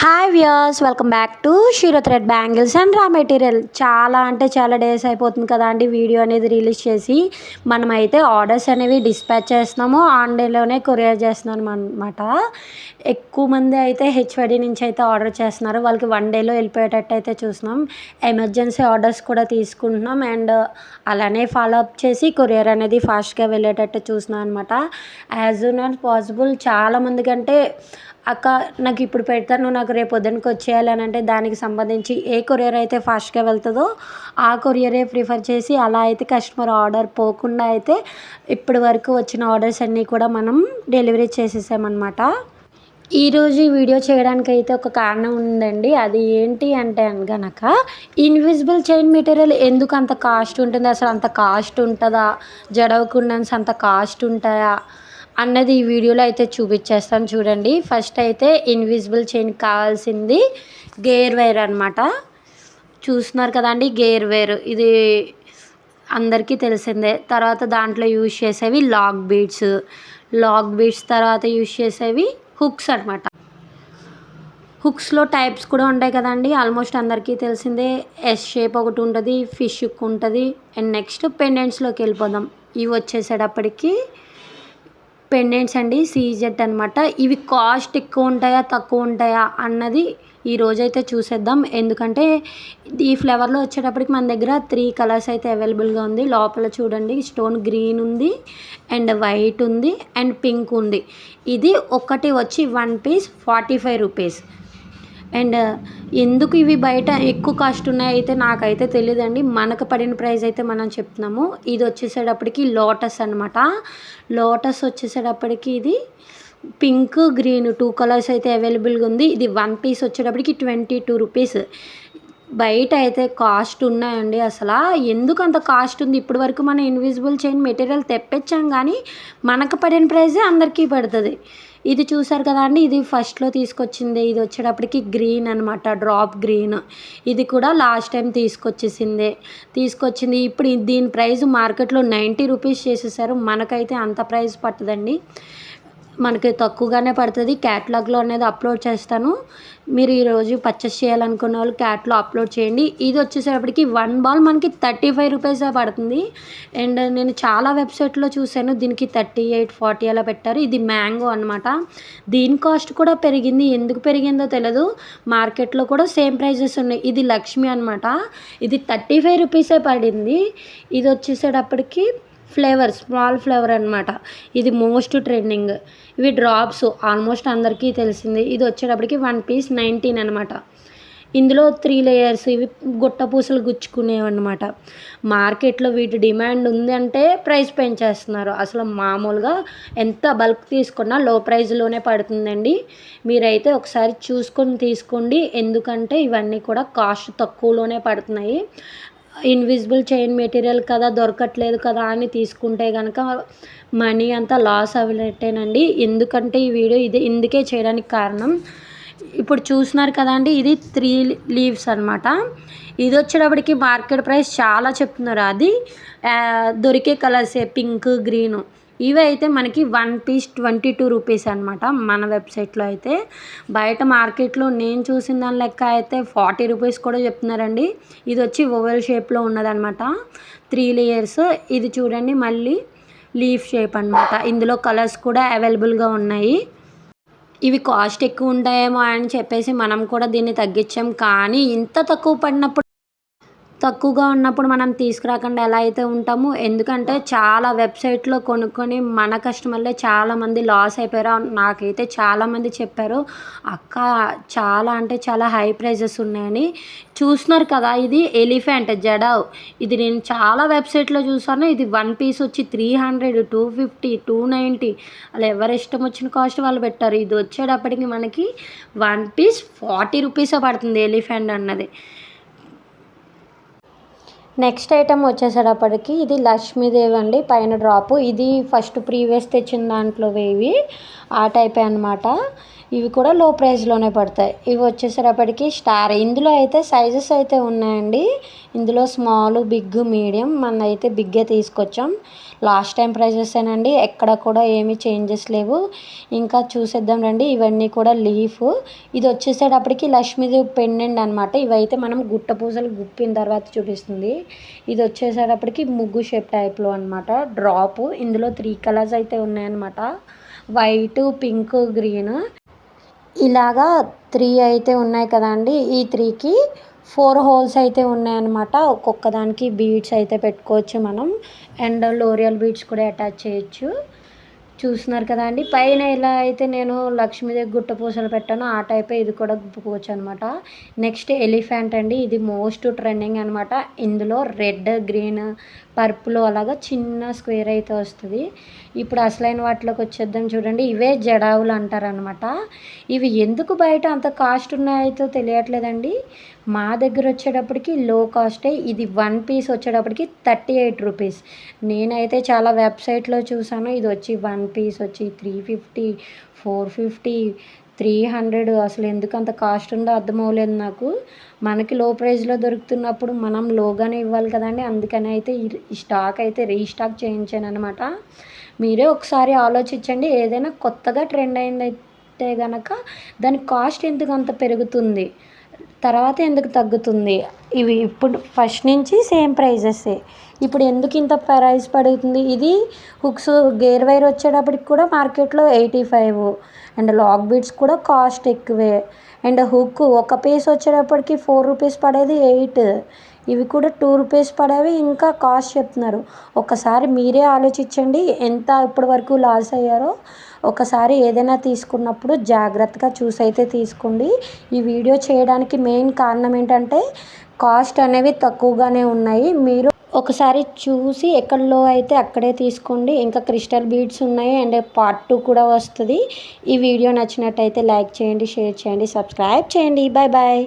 Hi viewers welcome back to shero thread bangles and raw material చాలా అంటే చాలా days అయిపోతుంది కదా అండి వీడియో అనేది రిలీజ్ చేసి. మనమైతే ఆర్డర్స్ అనేవి డిస్పాచ్ చేస్తున్నాము. ఆన్లైన్లోనే కొరియర్ చేస్తున్నాం అనమాట ఎక్కువ మంది అయితే హెచ్వడి నుంచి అయితే ఆర్డర్ చేస్తున్నారు. వాళ్ళకి వన్ డేలో వెళ్ళిపోయేటట్టు అయితే చూస్తున్నాం. ఎమర్జెన్సీ ఆర్డర్స్ కూడా తీసుకుంటున్నాం. అండ్ అలానే ఫాలో అప్ చేసి కొరియర్ అనేది ఫాస్ట్గా వెళ్ళేటట్టు చూస్తున్నాం అనమాట యాజ్ సూన్ యాజ్ పాసిబుల్ చాలామంది కంటే అక్క నాకు ఇప్పుడు పెడతాను నాకు రేపు పొద్దునకి వచ్చేయాలి అని అంటే దానికి సంబంధించి ఏ కొరియర్ అయితే ఫాస్ట్గా వెళ్తుందో ఆ కొరియరే ప్రిఫర్ చేసి అలా అయితే కస్టమర్ ఆర్డర్ పోకుండా అయితే ఇప్పటి వరకు వచ్చిన ఆర్డర్స్ అన్నీ కూడా మనం డెలివరీ చేసేసామన్నమాట. ఈరోజు ఈ వీడియో చేయడానికి అయితే ఒక కారణం ఉందండి. అది ఏంటి అంటే అనగనక ఇన్విజిబుల్ చైన్ మెటీరియల్ ఎందుకు అంత కాస్ట్ ఉంటుంది? అసలు అంత కాస్ట్ ఉంటుందా? జడవకుండా అంత కాస్ట్ ఉంటాయా? అన్నది ఈ వీడియోలో అయితే చూపించేస్తాను చూడండి. ఫస్ట్ అయితే ఇన్విజిబుల్ చైన్ కావాల్సింది గేర్ వైర్ అనమాట చూస్తున్నారు కదండి గేర్ వైర్ ఇది అందరికీ తెలిసిందే. తర్వాత దాంట్లో యూజ్ చేసేవి లాక్ బీడ్స్ లాక్ బీడ్స్ తర్వాత యూజ్ చేసేవి హుక్స్ అనమాట హుక్స్లో టైప్స్ కూడా ఉంటాయి కదండి. ఆల్మోస్ట్ అందరికీ తెలిసిందే. ఎస్ షేప్ ఒకటి ఉంటుంది ఫిష్ హుక్ ఉంటుంది. అండ్ నెక్స్ట్ పెండెంట్స్లోకి వెళ్ళిపోదాం. ఇవి వచ్చేసేటప్పటికి పెండెంట్స్ అండి సీజెట్ అనమాట ఇవి కాస్ట్ ఎక్కువ ఉంటాయా తక్కువ ఉంటాయా అన్నది ఈ రోజైతే చూసేద్దాం. ఎందుకంటే ఈ ఫ్లేవర్లో వచ్చేటప్పటికి మన దగ్గర త్రీ కలర్స్ అయితే అవైలబుల్గా ఉంది. లోపల చూడండి స్టోన్ గ్రీన్ ఉంది అండ్ వైట్ ఉంది అండ్ పింక్ ఉంది. ఇది ఒకటి వచ్చి one piece forty five rupees. And ఎందుకు ఇవి బయట ఎక్కువ కాస్ట్ ఉన్నాయి అయితే నాకైతే తెలియదండి మనకు పడిన ప్రైస్ అయితే మనం చెప్తున్నాము. ఇది వచ్చేసేటప్పటికి లోటస్ అనమాట లోటస్ వచ్చేసేటప్పటికి ఇది పింక్ గ్రీన్ టూ కలర్స్ అయితే అవైలబుల్గా ఉంది. ఇది వన్ పీస్ వచ్చేటప్పటికి ట్వంటీ టూ రూపీస్. బయట అయితే కాస్ట్ ఉన్నాయండి అసలు. ఎందుకు అంత కాస్ట్ ఉంది? ఇప్పటి వరకు మనం ఇన్విజిబుల్ చైన్ మెటీరియల్ తెప్పించాం కానీ మనకు పడిన ప్రైజే అందరికీ పడుతుంది. ఇది చూసారు కదా అండి ఇది ఫస్ట్లో తీసుకొచ్చింది. ఇది వచ్చేటప్పటికి గ్రీన్ అనమాట డ్రాప్ గ్రీన్ ఇది కూడా లాస్ట్ టైం తీసుకొచ్చేసిందే. తీసుకొచ్చింది ఇప్పుడు దీని ప్రైస్ మార్కెట్లో నైంటీ రూపీస్ చేసేసారు. మనకైతే అంత ప్రైస్ పట్టదండి. మనకి తక్కువగానే పడుతుంది. క్యాట్లాగ్లో అనేది అప్లోడ్ చేస్తాను. మీరు ఈరోజు పర్చేస్ చేయాలనుకున్న వాళ్ళు క్యాట్లో అప్లోడ్ చేయండి. ఇది వచ్చేసేటప్పటికి వన్ బాల్ మనకి థర్టీ ఫైవ్ రూపీసే పడుతుంది. అండ్ నేను చాలా వెబ్సైట్లో చూశాను దీనికి థర్టీ ఎయిట్ ఫార్టీ అలా పెట్టారు. ఇది మ్యాంగో అనమాట దీని కాస్ట్ కూడా పెరిగింది. ఎందుకు పెరిగిందో తెలియదు మార్కెట్లో కూడా సేమ్ ప్రైజెస్ ఉన్నాయి. ఇది లక్ష్మి అనమాట ఇది థర్టీ ఫైవ్ రూపీసే పడింది. ఇది వచ్చేసేటప్పటికి ఫ్లేవర్ స్మాల్ ఫ్లేవర్ అనమాట ఇది మోస్ట్ ట్రెండింగ్. ఇవి డ్రాప్స్ ఆల్మోస్ట్ అందరికీ తెలిసింది. ఇది వచ్చేటప్పటికి వన్ పీస్ నైన్టీన్ అనమాట ఇందులో త్రీ లేయర్స్ ఇవి గుట్ట పూసలు గుచ్చుకునేవి అనమాట మార్కెట్లో వీటి డిమాండ్ ఉంది అంటే ప్రైస్ పెంచేస్తున్నారు. అసలు మామూలుగా ఎంత బల్క్ తీసుకున్నా లో ప్రైస్లోనే పడుతుందండి. మీరైతే ఒకసారి చూసుకొని తీసుకోండి. ఎందుకంటే ఇవన్నీ కూడా కాస్ట్ తక్కువలోనే పడుతున్నాయి. ఇన్విజిబుల్ చైన్ మెటీరియల్ కదా దొరకట్లేదు కదా అని తీసుకుంటే కనుక మనీ అంతా లాస్ అవ్వనట్టేనండి ఎందుకంటే ఈ వీడియో ఇది ఇందుకే చేయడానికి కారణం. ఇప్పుడు చూస్తున్నారు కదండి ఇది త్రీ లీవ్స్ అనమాట ఇది వచ్చేటప్పటికి మార్కెట్ ప్రైస్ చాలా చెప్తున్నారు అది. దొరికే కలర్సే పింక్ గ్రీను ఇవి అయితే మనకి one piece twenty two rupees అనమాట మన వెబ్సైట్లో అయితే. బయట మార్కెట్లో నేను చూసిన దాని లెక్క అయితే ఫార్టీ రూపీస్ కూడా చెప్తున్నారండి. ఇది వచ్చి ఓవెల్ షేప్లో ఉన్నదనమాట త్రీ లేయర్స్. ఇది చూడండి మళ్ళీ లీఫ్ షేప్ అనమాట ఇందులో కలర్స్ కూడా అవైలబుల్గా ఉన్నాయి. ఇవి కాస్ట్ ఎక్కువ ఉంటాయేమో అని చెప్పేసి మనం కూడా దీన్ని తగ్గించాం. కానీ ఇంత తక్కువ పడినప్పుడు తక్కువగా ఉన్నప్పుడు మనం తీసుకురాకుండా ఎలా అయితే ఉంటామో ఎందుకంటే చాలా వెబ్సైట్లో కొనుక్కొని మన కస్టమర్లే చాలామంది లాస్ అయిపోయారు నాకైతే చాలామంది చెప్పారు అక్క చాలా అంటే చాలా హై ప్రైజెస్ ఉన్నాయని. చూస్తున్నారు కదా ఇది ఎలిఫెంట్ జడావ్. ఇది నేను చాలా వెబ్సైట్లో చూసాను ఇది వన్ పీస్ వచ్చి three hundred two fifty two ninety. అలా ఎవరి ఇష్టం వచ్చిన కాస్ట్ వాళ్ళు పెట్టారు. ఇది వచ్చేటప్పటికి మనకి వన్ పీస్ ఫార్టీ రూపీసే పడుతుంది ఎలిఫెంట్ అన్నది. నెక్స్ట్ ఐటమ్ వచ్చేసేటప్పటికి ఇది లక్ష్మీదేవి అండి పైన డ్రాపు. ఇది ఫస్ట్ ప్రీవియస్ తెచ్చిన దాంట్లో వేవి ఆ టైపే అనమాట ఇవి కూడా లో ప్రైస్లోనే పడతాయి. ఇవి వచ్చేసేటప్పటికి స్టార్ ఇందులో అయితే సైజెస్ అయితే ఉన్నాయండి. ఇందులో స్మాల్ బిగ్ మీడియం మన అయితే బిగ్గే తీసుకొచ్చాం. లాస్ట్ టైం ప్రైజెసేనండి ఎక్కడ కూడా ఏమీ చేంజెస్ లేవు. ఇంకా చూసేద్దాం రండి ఇవన్నీ కూడా లీఫ్ ఇది వచ్చేసేటప్పటికి లక్ష్మీదేవి పెండెంట్ అనమాట ఇవైతే మనం గుట్ట పూసలు గుప్పిన తర్వాత చూపిస్తుంది. ఇది వచ్చేసేటప్పటికి ముగ్గు షేప్ టైప్లో అనమాట డ్రాప్ ఇందులో త్రీ కలర్స్ అయితే ఉన్నాయన్నమాట. వైట్ పింక్ గ్రీన్ ఇలాగా త్రీ అయితే ఉన్నాయి కదండి. ఈ త్రీకి ఫోర్ హోల్స్ అయితే ఉన్నాయన్నమాట. ఒక్కొక్క దానికి బీడ్స్ అయితే పెట్టుకోవచ్చు మనం. అండ్ లోరియల్ బీడ్స్ కూడా అటాచ్ చేయొచ్చు. చూస్తున్నారు కదా అండి పైన ఇలా అయితే నేను లక్ష్మీదేవి గుట్ట పూసలు పెట్టానో. ఆ టైపే ఇది కూడా గుప్పుకోవచ్చు అనమాట నెక్స్ట్ ఎలిఫెంట్ అండి. ఇది మోస్ట్ ట్రెండింగ్ అనమాట ఇందులో రెడ్ గ్రీన్ పర్పులు అలాగా చిన్న స్క్వేర్ అయితే వస్తుంది. ఇప్పుడు అసలైన వాటిలోకి వచ్చేద్దాం చూడండి. ఇవే జడావులు అంటారనమాట ఇవి ఎందుకు బయట అంత కాస్ట్ ఉన్నాయో తెలియట్లేదండి. మా దగ్గర వచ్చేటప్పటికి లో కాస్టే ఇది వన్ పీస్ వచ్చేటప్పటికి థర్టీ ఎయిట్ రూపీస్. నేనైతే చాలా వెబ్సైట్లో చూసాను. ఇది వచ్చి వన్ పీస్ వచ్చి three fifty four fifty three hundred అసలు ఎందుకు అంత కాస్ట్ ఉందో అర్థం అవ్వలేదు నాకు. మనకి లో ప్రైస్లో దొరుకుతున్నప్పుడు మనం లోగానే ఇవ్వాలి కదండి. అందుకని అయితే ఈ స్టాక్ అయితే రీస్టాక్ చేయించాను అనమాట మీరే ఒకసారి ఆలోచించండి. ఏదైనా కొత్తగా ట్రెండ్ అయిందైతే కనుక దాని కాస్ట్ ఎందుకు అంత పెరుగుతుంది? తర్వాత ఎందుకు తగ్గుతుంది? ఇవి ఇప్పుడు ఫస్ట్ నుంచి సేమ్ ప్రైజెసే ఇప్పుడు ఎందుకు ఇంత ప్రైస్ పడుతుంది? ఇది హుక్స్ గేర్ వైర్ వచ్చేటప్పటికి కూడా మార్కెట్లో eighty five and lock beads కూడా కాస్ట్ ఎక్కువే. అండ్ హుక్ ఒక పీస్ వచ్చేటప్పటికి ఫోర్ రూపీస్ పడేది ఎయిట్ ఇవి కూడా టూ రూపీస్ పడేవి. ఇంకా కాస్ట్ చెప్తున్నారు. ఒకసారి మీరే ఆలోచించండి ఎంత ఇప్పటి వరకు లాస్ అయ్యారో. ఒకసారి ఏదైనా తీసుకున్నప్పుడు జాగ్రత్తగా చూసి అయితే తీసుకోండి. ఈ వీడియో చేయడానికి మెయిన్ కారణం ఏంటంటే కాస్ట్ అనేవి తక్కువగానే ఉన్నాయి. మీరు ఒకసారి చూసి ఎక్కడలో అయితే అక్కడే తీసుకోండి. ఇంకా క్రిస్టల్ బీడ్స్ ఉన్నాయి అండ్ పార్ట్ టూ కూడా వస్తుంది. ఈ వీడియో నచ్చినట్టయితే లైక్ చేయండి షేర్ చేయండి సబ్స్క్రైబ్ చేయండి. Bye bye